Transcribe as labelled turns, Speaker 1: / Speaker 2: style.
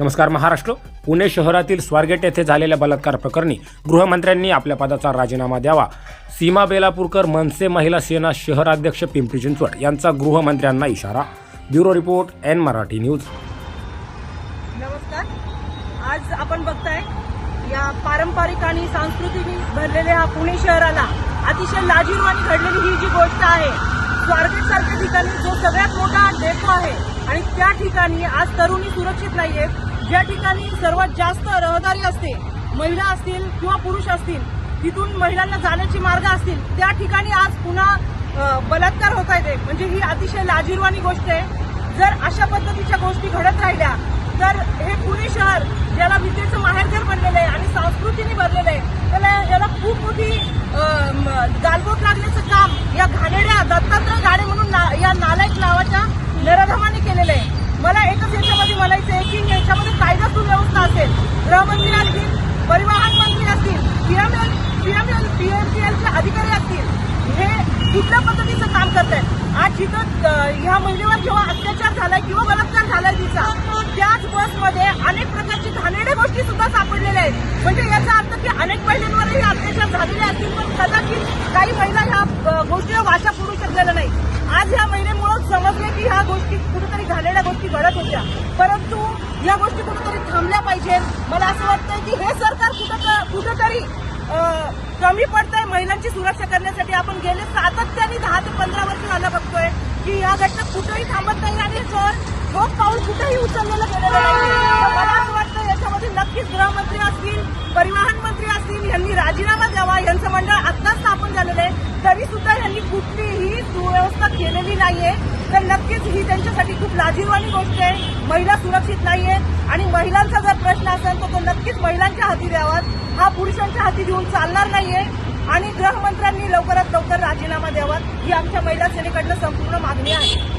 Speaker 1: नमस्कार महाराष्ट्र. पुणे शहरातील स्वारगेट येथे झालेल्या बलात्कार प्रकरणी गृहमंत्र्यांनी आपल्या पदाचा राजीनामा द्यावा. सीमा बेलापूरकर मनसे महिला सेना शहराध्यक्ष पिंपरी चिंचवड यांचा गृहमंत्र्यांना इशारा. Bureau report N Marathi news.
Speaker 2: नमस्कार. आज आपण बघताय या पारंपरिक आणि सांस्कृतिक भरलेल्या हा पुणे शहराला अतिशय लाजीरवाणी घडलेली ही जी गोष्ट आहे स्वारगेट सारख्या ठिकाणी जो सगळ्यात मोठा डेपो आहे आणि त्या ठिकाणी आज तरुणी सुरक्षित नाहीयेत. ज्या ठिकाणी सर्वात जास्त रहदारी असते महिला असतील किंवा पुरुष असतील तिथून महिलांना जाण्याचे मार्ग असतील त्या ठिकाणी आज पुन्हा बलात्कार होत आहे म्हणजे ही अतिशय लाजीरवाणी गोष्ट आहे. जर अशा पद्धतीच्या गोष्टी घडत राहिल्या तर हे पुणे शहर ज्याला विद्येचं माहेरघर बनलेलं आहे आणि संस्कृतीने भरलेलं आहे त्याला याला खूप मोठी गालबोट लागण्याचं काम या घाणेड्या दत्तात्रय गाडे म्हणून ना, या नालायक नावाच्या नरधमाने केलेलं आहे मला एकच याच्यामध्ये म्हणायचं आहे की याच्यामध्ये कायदा सुव्यवस्था असेल गृहमंत्री असतील परिवहन मंत्री असतील पीएमएल पीएमएल पीएमसीएलचे अधिकारी असतील हे कुठल्या पद्धतीचं काम करत आहेत आज जिथं ह्या महिलेवर जेव्हा अत्याचार झालाय किंवा बलात्कार झालाय तिचा त्याच बसमध्ये अनेक प्रकारची घाणेरड्या गोष्टी सुद्धा सापडलेल्या आहेत. म्हणजे याचा अर्थ की अनेक महिलांवरही अत्याचार झालेले असतील पण कदाचित काही महिला ह्या गोष्टीला वाचा पुरू शकलेल्या नाही आज ह्या महिलेमुळे समजले की ह्या गोष्टी कुठेतरी घाणेरड्या गोष्टी घडत होत्या. परंतु या गोष्टी कुठेतरी थांबल्या पाहिजेत. मला असं वाटतंय की हे कुठंतरी अं, कमी पडतंय महिलांची सुरक्षा करण्यासाठी. आपण गेले सातत्याने दहा ते पंधरा वर्ष झालं बघतोय की या घटना कुठेही थांबत नाही आणि याच्यावर ठोक पाऊल कुठेही उचललेलं गेलेलं नाही. मला असं वाटतं याच्यामध्ये नक्कीच गृहमंत्री असतील परिवहन मंत्री असतील यांनी राजीनामा द्यावा. यांचं मंडळ आत्ताच स्थापन झालेलं आहे. तरी सुद्धा यांनी कुठलीही सुव्यवस्था केलेली नाहीये. तर नक्कीच ही त्यांच्यासाठी खूप लाजीरवाणी गोष्ट आहे. महिला सुरक्षित नाहीयेत आणि महिलांचा जर प्रश्न असेल तर तो नक्कीच महिलांच्या हाती द्यावा हा पुरुषांच्या हाती देऊन चालणार नाहीये. आणि गृहमंत्र्यांनी लवकरात लवकर राजीनामा द्यावा. ही आमच्या महिला सेनेकडनं संपूर्ण मागणी आहे.